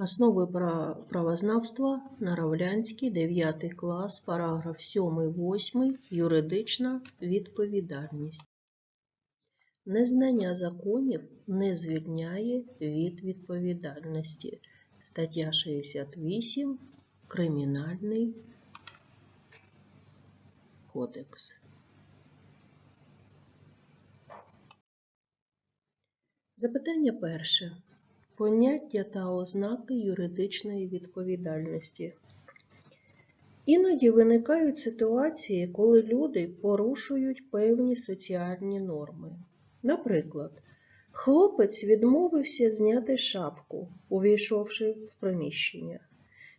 Основи пра- правознавства Наравлянський, 9 клас, параграф 7-8, юридична відповідальність. Незнання законів не звільняє від відповідальності. Стаття 68 Кримінальний кодекс. Запитання перше. Поняття та ознаки юридичної відповідальності. Іноді виникають ситуації, коли люди порушують певні соціальні норми. Наприклад, хлопець відмовився зняти шапку, увійшовши в приміщення.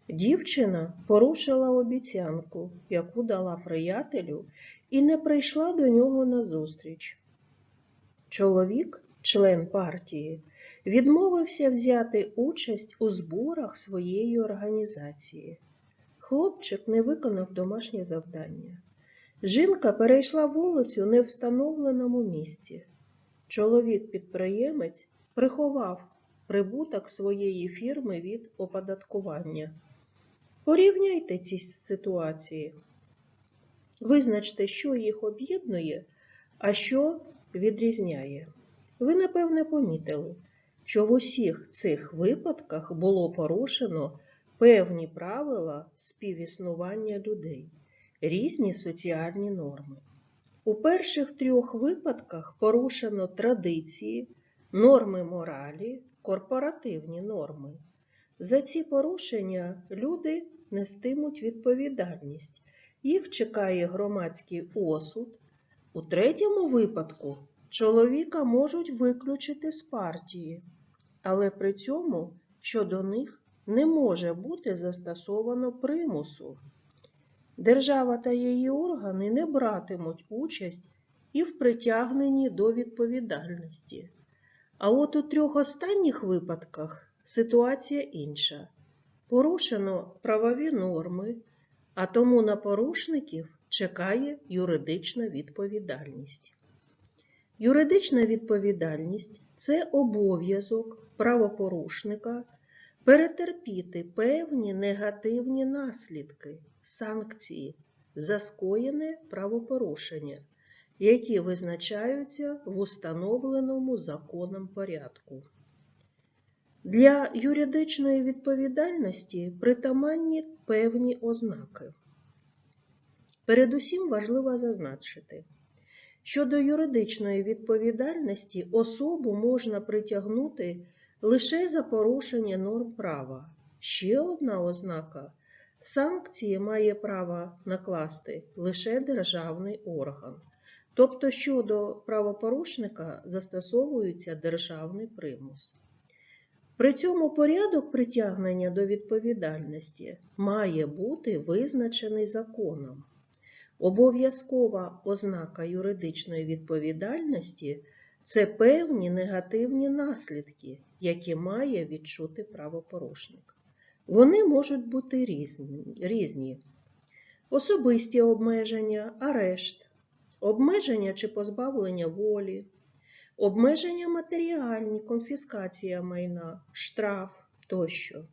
Дівчина порушила обіцянку, яку дала приятелю, і не прийшла до нього на зустріч. Чоловік, член партії, відмовився взяти участь у зборах своєї організації. Хлопчик не виконав домашнє завдання. Жінка перейшла вулицю не встановленому місці. Чоловік-підприємець приховав прибуток своєї фірми від оподаткування. Порівняйте ці ситуації. Визначте, що їх об'єднує, а що відрізняє. Ви, напевне, помітили, що в усіх цих випадках було порушено певні правила співіснування людей, різні соціальні норми. У перших трьох випадках порушено традиції, норми моралі, корпоративні норми. За ці порушення люди нестимуть відповідальність. Їх чекає громадський осуд. У третьому випадку чоловіка можуть виключити з партії, але при цьому щодо них не може бути застосовано примусу. Держава та її органи не братимуть участь і в притягненні до відповідальності. А от у трьох останніх випадках ситуація інша. Порушено правові норми, а тому на порушників чекає юридична відповідальність. Юридична відповідальність це обов'язок правопорушника перетерпіти певні негативні наслідки, санкції за скоєне правопорушення, які визначаються в установленому законом порядку. Для юридичної відповідальності притаманні певні ознаки. Передусім важливо зазначити, що до юридичної відповідальності особу можна притягнути лише за порушення норм права. Ще одна ознака санкції має право накласти лише державний орган. Тобто щодо правопорушника застосовується державний примус. При цьому порядок притягнення до відповідальності має бути визначений законом. Обов'язкова ознака юридичної відповідальності це певні негативні наслідки, які має відчути правопорушник. Вони можуть бути різні. Особисті обмеження, арешт, обмеження чи позбавлення волі, обмеження матеріальні, конфіскація майна, штраф тощо.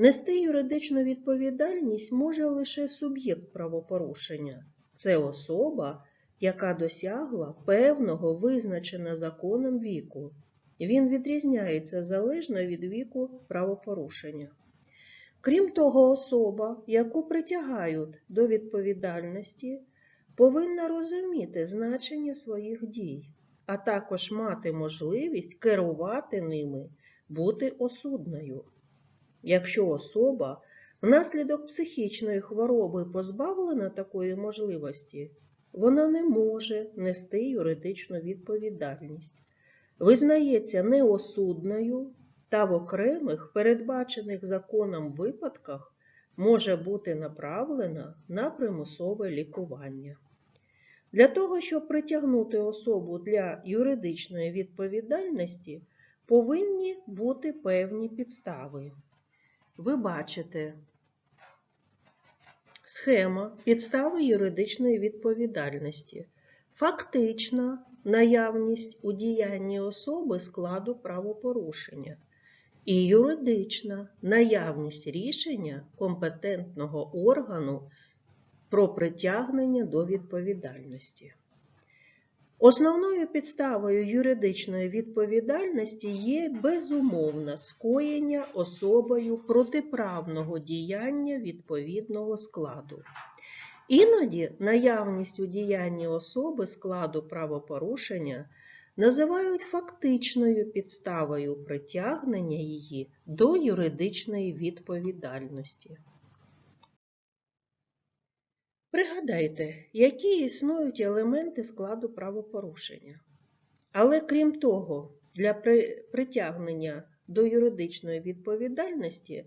Нести юридичну відповідальність може лише суб'єкт правопорушення. Це особа, яка досягла певного визначеного законом віку. Він відрізняється залежно від віку правопорушення. Крім того, особа, яку притягають до відповідальності, повинна розуміти значення своїх дій, а також мати можливість керувати ними, бути осудною. Якщо особа внаслідок психічної хвороби позбавлена такої можливості, вона не може нести юридичну відповідальність, визнається неосудною та в окремих передбачених законом випадках може бути направлена на примусове лікування. Для того, щоб притягнути особу для юридичної відповідальності, повинні бути певні підстави. Ви бачите схема підстави юридичної відповідальності, фактична наявність у діянні особи складу правопорушення, і юридична наявність рішення компетентного органу про притягнення до відповідальності. Основною підставою юридичної відповідальності є безумовне скоєння особою протиправного діяння відповідного складу. Іноді наявність у діянні особи складу правопорушення називають фактичною підставою притягнення її до юридичної відповідальності. Пригадайте, які існують елементи складу правопорушення. Але крім того, для притягнення до юридичної відповідальності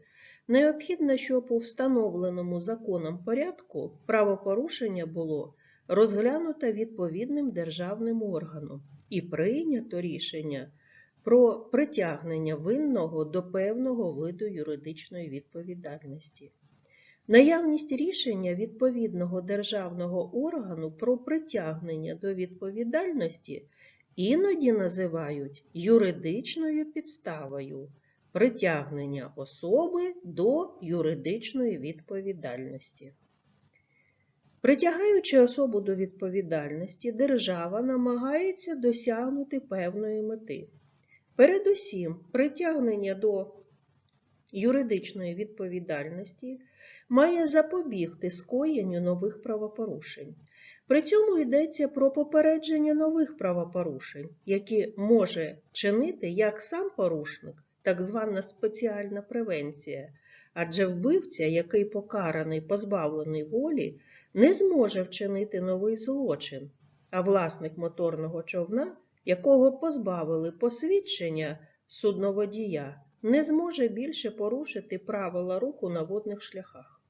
необхідно, щоб у встановленому законом порядку правопорушення було розглянуто відповідним державним органом і прийнято рішення про притягнення винного до певного виду юридичної відповідальності. Наявність рішення відповідного державного органу про притягнення до відповідальності іноді називають юридичною підставою притягнення особи до юридичної відповідальності. Притягаючи особу до відповідальності, держава намагається досягнути певної мети. Передусім, притягнення до юридичної відповідальності має запобігти скоєнню нових правопорушень. При цьому йдеться про попередження нових правопорушень, які може чинити як сам порушник, так звана спеціальна превенція, адже вбивця, який покараний позбавлений волі, не зможе вчинити новий злочин, а власник моторного човна, якого позбавили посвідчення судноводія, не зможе більше порушити правила руху на водних шляхах.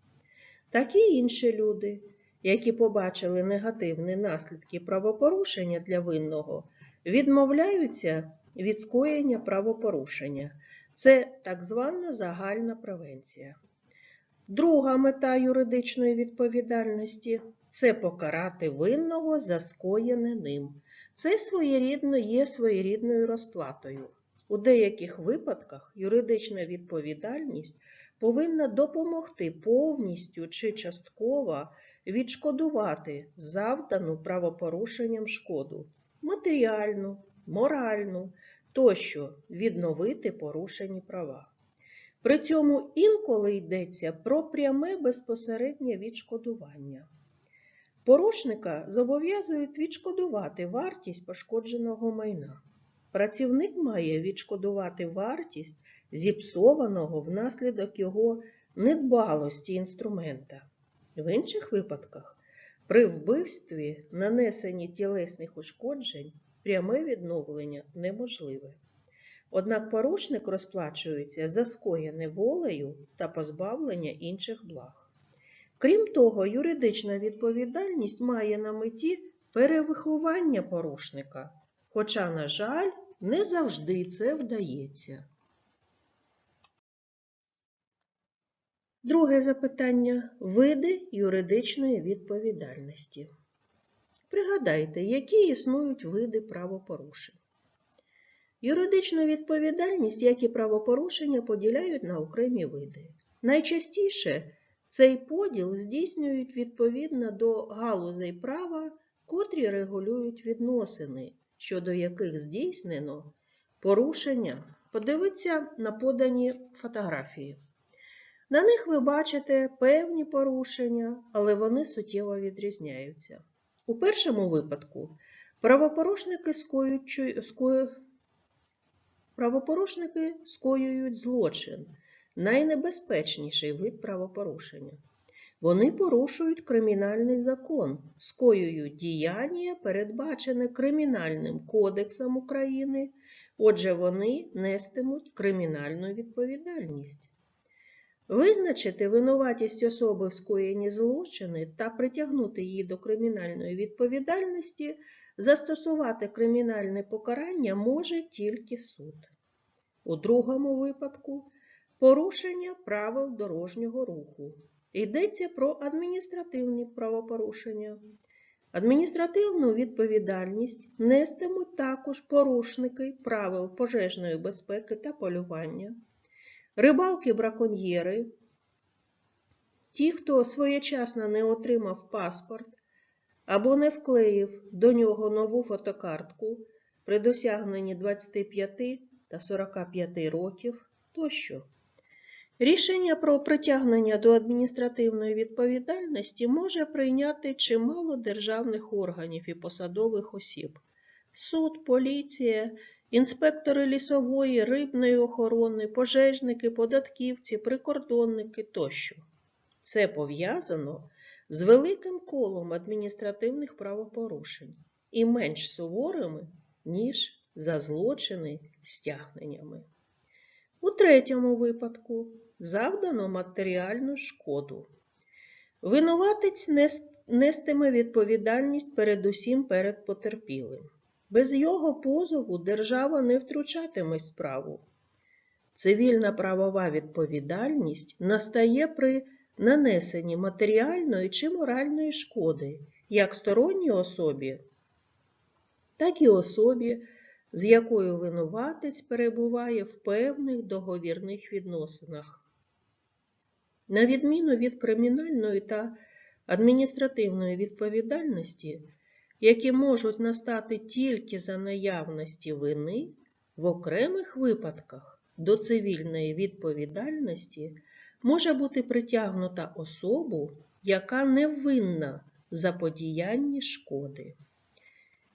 Такі інші люди, які побачили негативні наслідки правопорушення для винного, відмовляються від скоєння правопорушення. Це так звана загальна превенція. Друга мета юридичної відповідальності це покарати винного за скоєне ним. Це своєрідно є своєрідною розплатою. У деяких випадках юридична відповідальність повинна допомогти повністю чи частково відшкодувати завдану правопорушенням шкоду матеріальну, моральну тощо відновити порушені права. При цьому інколи йдеться про пряме безпосереднє відшкодування. Порушника зобов'язують відшкодувати вартість пошкодженого майна. Працівник має відшкодувати вартість зіпсованого внаслідок його недбалості інструмента. В інших випадках при вбивстві нанесенні тілесних ушкоджень пряме відновлення неможливе. Однак порушник розплачується за скоєне волею та позбавлення інших благ. Крім того, юридична відповідальність має на меті перевиховання порушника, хоча, на жаль, не завжди це вдається. Друге запитання види юридичної відповідальності. Пригадайте, які існують види правопорушень. Юридичну відповідальність, як і правопорушення, поділяють на окремі види. Найчастіше цей поділ здійснюють відповідно до галузей права, котрі регулюють відносини, щодо яких здійснено порушення. Подивіться на подані фотографії. На них ви бачите певні порушення, але вони суттєво відрізняються. У першому випадку правопорушники скоюють, скою... правопорушники скоюють злочин, найнебезпечніший вид правопорушення. Вони порушують кримінальний закон, скоюють діяння, передбачене Кримінальним кодексом України, отже, вони нестимуть кримінальну відповідальність. Визначити винуватість особи в скоєнні злочини та притягнути її до кримінальної відповідальності, застосувати кримінальне покарання може тільки суд. У другому випадку порушення правил дорожнього руху. Йдеться про адміністративні правопорушення. Адміністративну відповідальність нестимуть також порушники правил пожежної безпеки та полювання, рибалки-браконьєри, ті, хто своєчасно не отримав паспорт або не вклеїв до нього нову фотокартку при досягненні 25 та 45 років тощо. Рішення про притягнення до адміністративної відповідальності може прийняти чимало державних органів і посадових осіб суд, поліція, інспектори лісової, рибної охорони, пожежники, податківці, прикордонники тощо. Це пов'язано з великим колом адміністративних правопорушень і менш суворими, ніж за злочини стягненнями. У третьому випадку завдано матеріальну шкоду. Винуватець нестиме відповідальність передусім перед потерпілим. Без його позову держава не втручатиме справу. Цивільна правова відповідальність настає при нанесенні матеріальної чи моральної шкоди як сторонній особі, так і особі, з якою винуватець перебуває в певних договірних відносинах. На відміну від кримінальної та адміністративної відповідальності, які можуть настати тільки за наявності вини, в окремих випадках до цивільної відповідальності може бути притягнута особу, яка не винна в заподіянні шкоди.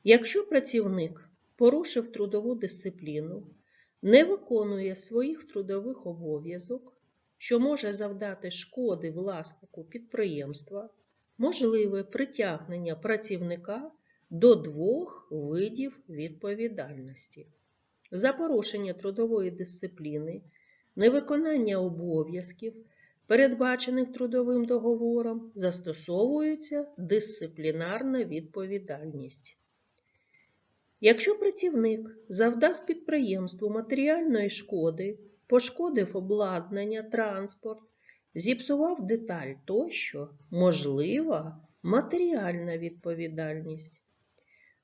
Якщо працівник порушив трудову дисципліну, не виконує своїх трудових обов'язок, що може завдати шкоди власнику підприємства, можливе притягнення працівника до двох видів відповідальності. За порушення трудової дисципліни, невиконання обов'язків, передбачених трудовим договором, застосовується дисциплінарна відповідальність. Якщо працівник завдав підприємству матеріальної шкоди, пошкодив обладнання, транспорт, зіпсував деталь тощо, можлива матеріальна відповідальність.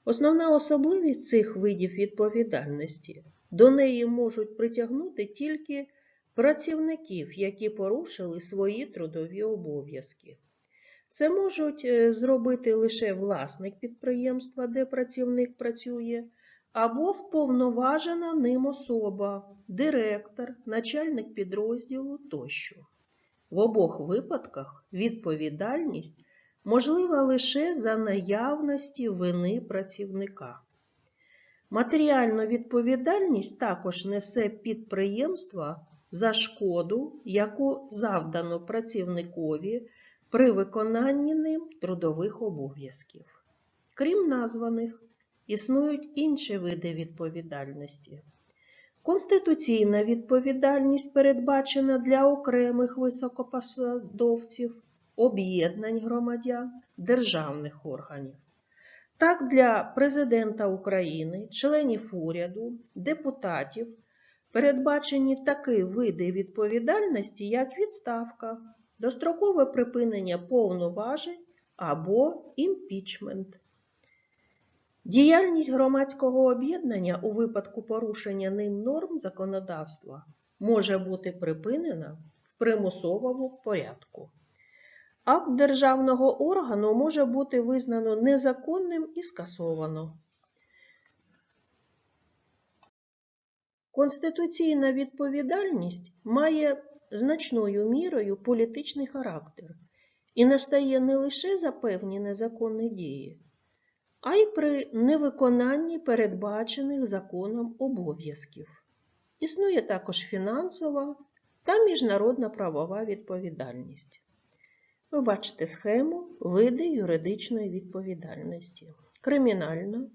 Основна особливість цих видів відповідальності до неї можуть притягнути тільки працівників, які порушили свої трудові обов'язки. Це можуть е, зробити лише власник підприємства, де працівник працює, або вповноважена ним особа, директор, начальник підрозділу тощо. В обох випадках відповідальність можлива лише за наявності вини працівника. Матеріальну відповідальність також несе підприємство за шкоду, яку завдано працівникові при виконанні ним трудових обов'язків. Крім названих, існують інші види відповідальності. Конституційна відповідальність передбачена для окремих високопосадовців, об'єднань громадян, державних органів. Так, для президента України, членів уряду, депутатів передбачені такі види відповідальності, як відставка, дострокове припинення повноважень або імпічмент. Діяльність громадського об'єднання у випадку порушення ним норм законодавства може бути припинена в примусовому порядку. Акт державного органу може бути визнано незаконним і скасовано. Конституційна відповідальність має значною мірою політичний характер і настає не лише за певні незаконні дії, а й при невиконанні передбачених законом обов'язків. Існує також фінансова та міжнародна правова відповідальність. Ви бачите схему види юридичної відповідальності: кримінальна,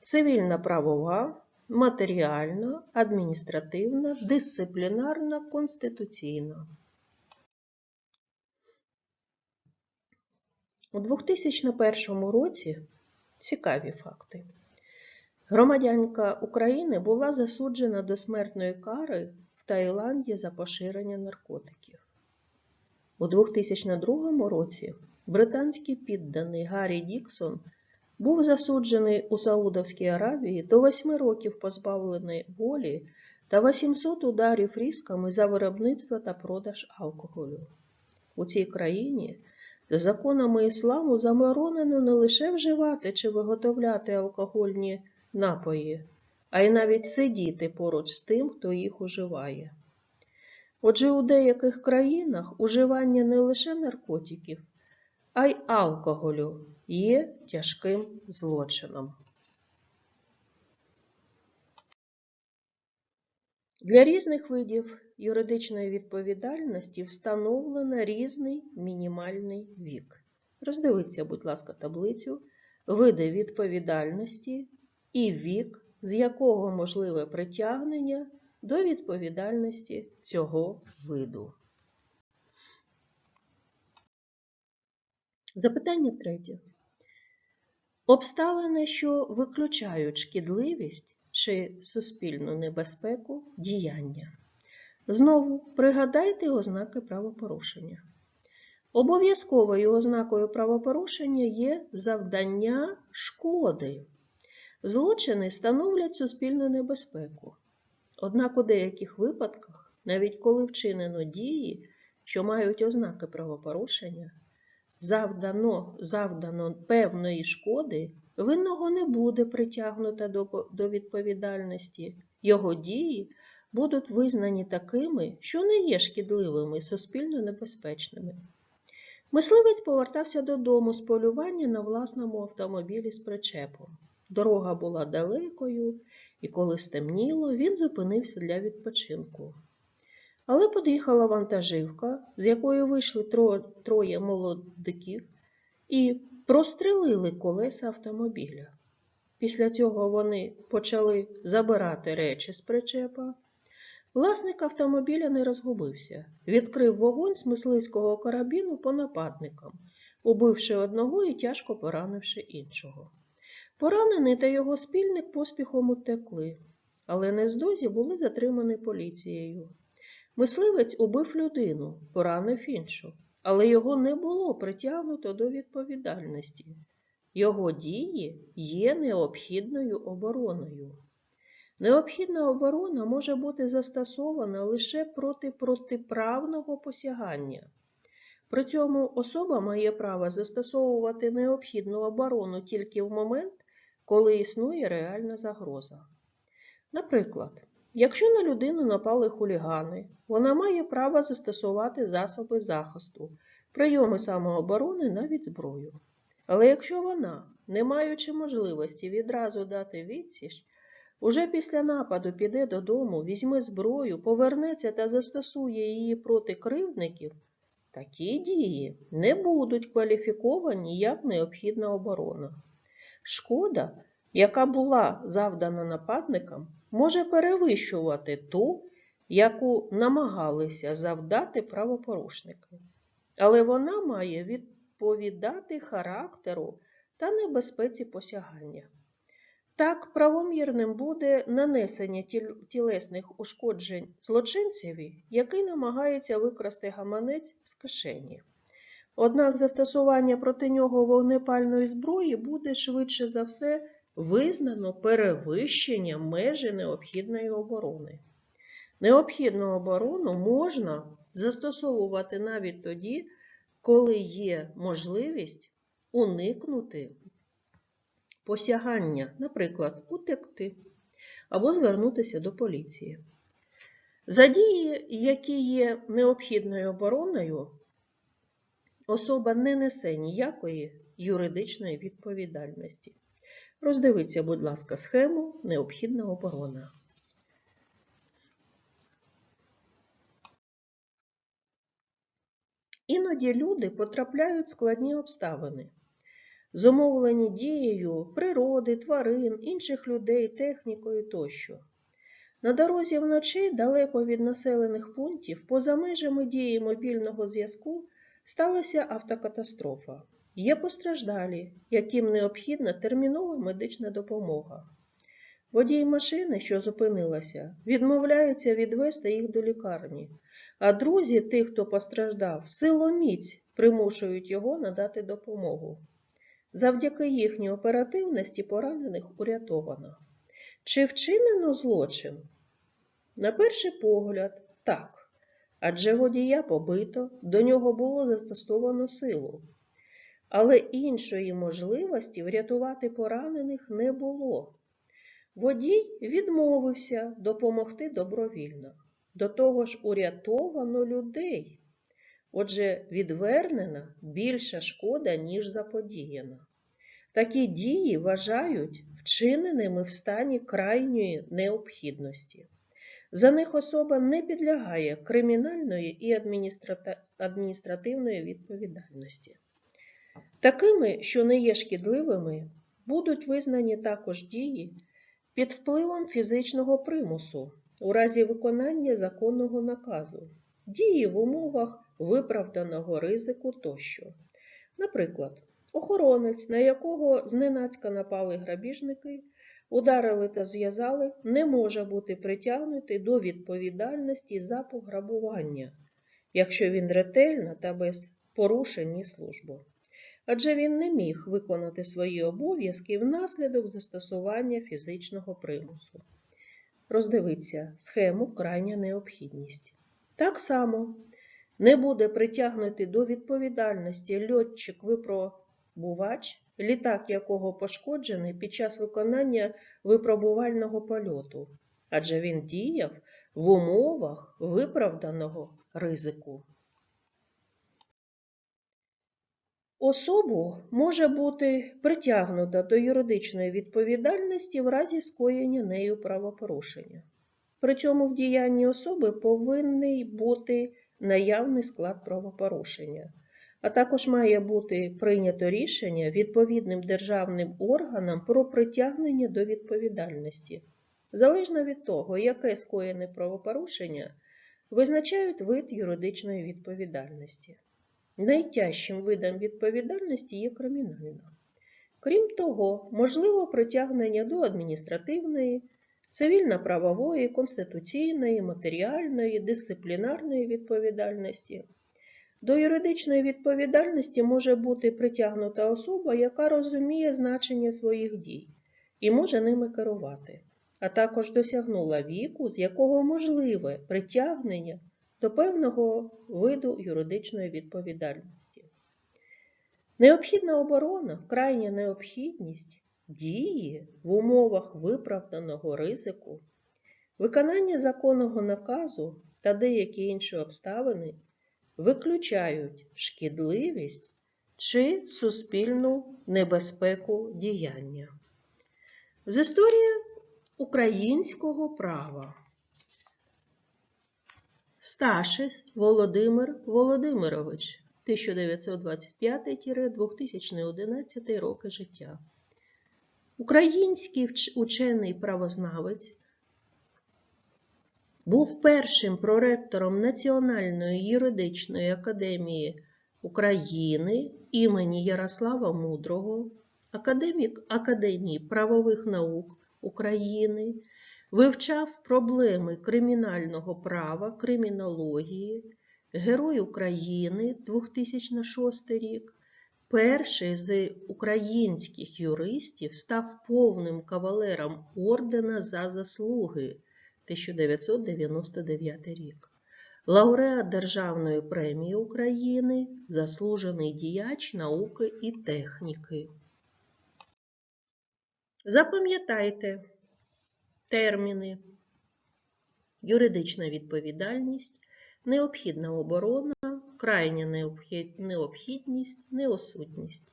цивільна правова, матеріальна, адміністративна, дисциплінарна, конституційна. У 2001 році цікаві факти. Громадянка України була засуджена до смертної кари в Таїланді за поширення наркотиків. У 2002 році британський підданий Гаррі Діксон був засуджений у Саудовській Аравії до 8 років позбавлений волі та 800 ударів різками за виробництво та продаж алкоголю. У цій країні за законами ісламу заборонено не лише вживати чи виготовляти алкогольні напої, а й навіть сидіти поруч з тим, хто їх уживає. Отже, у деяких країнах уживання не лише наркотиків, а й алкоголю є тяжким злочином. Для різних видів юридичної відповідальності встановлено різний мінімальний вік. Роздивіться, будь ласка, таблицю види відповідальності і вік, з якого можливе притягнення до відповідальності цього виду. Запитання третє. Обставини, що виключають шкідливість чи суспільну небезпеку діяння. Знову пригадайте ознаки правопорушення. Обов'язковою ознакою правопорушення є завдання шкоди. Злочини становлять суспільну небезпеку. Однак у деяких випадках, навіть коли вчинено дії, що мають ознаки правопорушення, завдано, завдано певної шкоди, винного не буде притягнуто до, до відповідальності, його дії будуть визнані такими, що не є шкідливими і суспільно небезпечними. Мисливець повертався додому з полювання на власному автомобілі з причепом. Дорога була далекою, і коли стемніло, він зупинився для відпочинку. Але під'їхала вантажівка, з якої вийшли троє молодиків, і прострелили колеса автомобіля. Після цього вони почали забирати речі з причепа. Власник автомобіля не розгубився, відкрив вогонь з мисливського карабіну по нападникам, убивши одного і тяжко поранивши іншого. Поранений та його спільник поспіхом утекли, але нездозі були затримані поліцією. Мисливець убив людину, поранив іншу, але його не було притягнуто до відповідальності. Його дії є необхідною обороною. Необхідна оборона може бути застосована лише проти протиправного посягання. При цьому особа має право застосовувати необхідну оборону тільки в момент, коли існує реальна загроза. Наприклад, якщо на людину напали хулігани, вона має право застосувати засоби захисту, прийоми самооборони навіть зброю. Але якщо вона, не маючи можливості відразу дати відсіч, уже після нападу піде додому, візьме зброю, повернеться та застосує її проти кривдників, такі дії не будуть кваліфіковані як необхідна оборона. Шкода, яка була завдана нападникам, може перевищувати ту, яку намагалися завдати правопорушники, але вона має відповідати характеру та небезпеці посягання. Так, правомірним буде нанесення тілесних ушкоджень злочинцеві, який намагається викрасти гаманець з кишені. Однак застосування проти нього вогнепальної зброї буде швидше за все визнано перевищенням межі необхідної оборони. Необхідну оборону можна застосовувати навіть тоді, коли є можливість уникнути посягання, наприклад, утекти або звернутися до поліції. За дії, які є необхідною обороною, особа не несе ніякої юридичної відповідальності. Роздивіться, будь ласка, схему необхідна оборона. Іноді люди потрапляють в складні обставини, зумовлені дією природи, тварин, інших людей, технікою тощо. На дорозі вночі, далеко від населених пунктів, поза межами дії мобільного зв'язку, сталася автокатастрофа. Є постраждалі, яким необхідна термінова медична допомога. Водій машини, що зупинилася, відмовляється відвести їх до лікарні, а друзі тих, хто постраждав, силоміць примушують його надати допомогу. Завдяки їхній оперативності поранених урятовано. Чи вчинено злочин? На перший погляд, так. Адже водія побито, до нього було застосовано силу. Але іншої можливості врятувати поранених не було. Водій відмовився допомогти добровільно. До того ж, урятовано людей. Отже, відвернена більша шкода, ніж заподіяна. Такі дії вважають вчиненими в стані крайньої необхідності. За них особа не підлягає кримінальної і адміністративної відповідальності. Такими, що не є шкідливими, будуть визнані також дії під впливом фізичного примусу у разі виконання законного наказу, дії в умовах виправданого ризику тощо. Наприклад, охоронець, на якого зненацька напали грабіжники, ударили та зв'язали, не може бути притягнутий до відповідальності за пограбування, якщо він ретельно та без порушень службу. Адже він не міг виконати свої обов'язки внаслідок застосування фізичного примусу. Роздивіться схему крайня необхідність. Так само не буде притягнутий до відповідальності льотчик-випробувач, літак якого пошкоджений під час виконання випробувального польоту, адже він діяв в умовах виправданого ризику. Особу може бути притягнута до юридичної відповідальності в разі скоєння нею правопорушення. При цьому в діянні особи повинний бути наявний склад правопорушення, а також має бути прийнято рішення відповідним державним органам про притягнення до відповідальності. Залежно від того, яке скоєне правопорушення, визначають вид юридичної відповідальності. Найтяжчим видом відповідальності є кримінальна. Крім того, можливо притягнення до адміністративної, цивільно-правової, конституційної, матеріальної, дисциплінарної відповідальності. До юридичної відповідальності може бути притягнута особа, яка розуміє значення своїх дій і може ними керувати, а також досягнула віку, з якого можливе притягнення до певного виду юридичної відповідальності. Необхідна оборона, крайня необхідність дії в умовах виправданого ризику, виконання законного наказу та деякі інші обставини виключають шкідливість чи суспільну небезпеку діяння. З історії українського права. Сташис Володимир Володимирович 1925-2011 роки життя. Український учений правознавець був першим проректором Національної юридичної академії України імені Ярослава Мудрого, академік Академії правових наук України, вивчав проблеми кримінального права, кримінології, Герой України 2006 рік. Перший з українських юристів став повним кавалером ордена за заслуги 1999 рік. Лауреат Державної премії України, заслужений діяч науки і техніки. Запам'ятайте терміни. Юридична відповідальність, необхідна оборона, крайня необхідність, неосудність.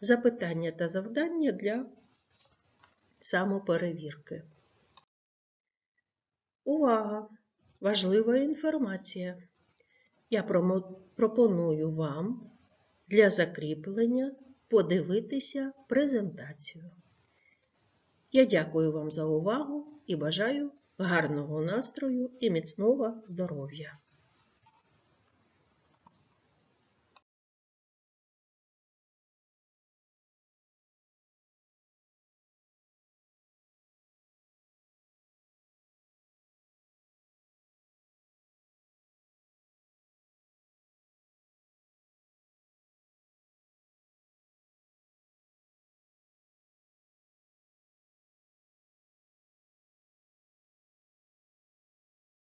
Запитання та завдання для самоперевірки. Увага! Важлива інформація. Я пропоную вам для закріплення подивитися презентацію. Я дякую вам за увагу і бажаю гарного настрою і міцного здоров'я!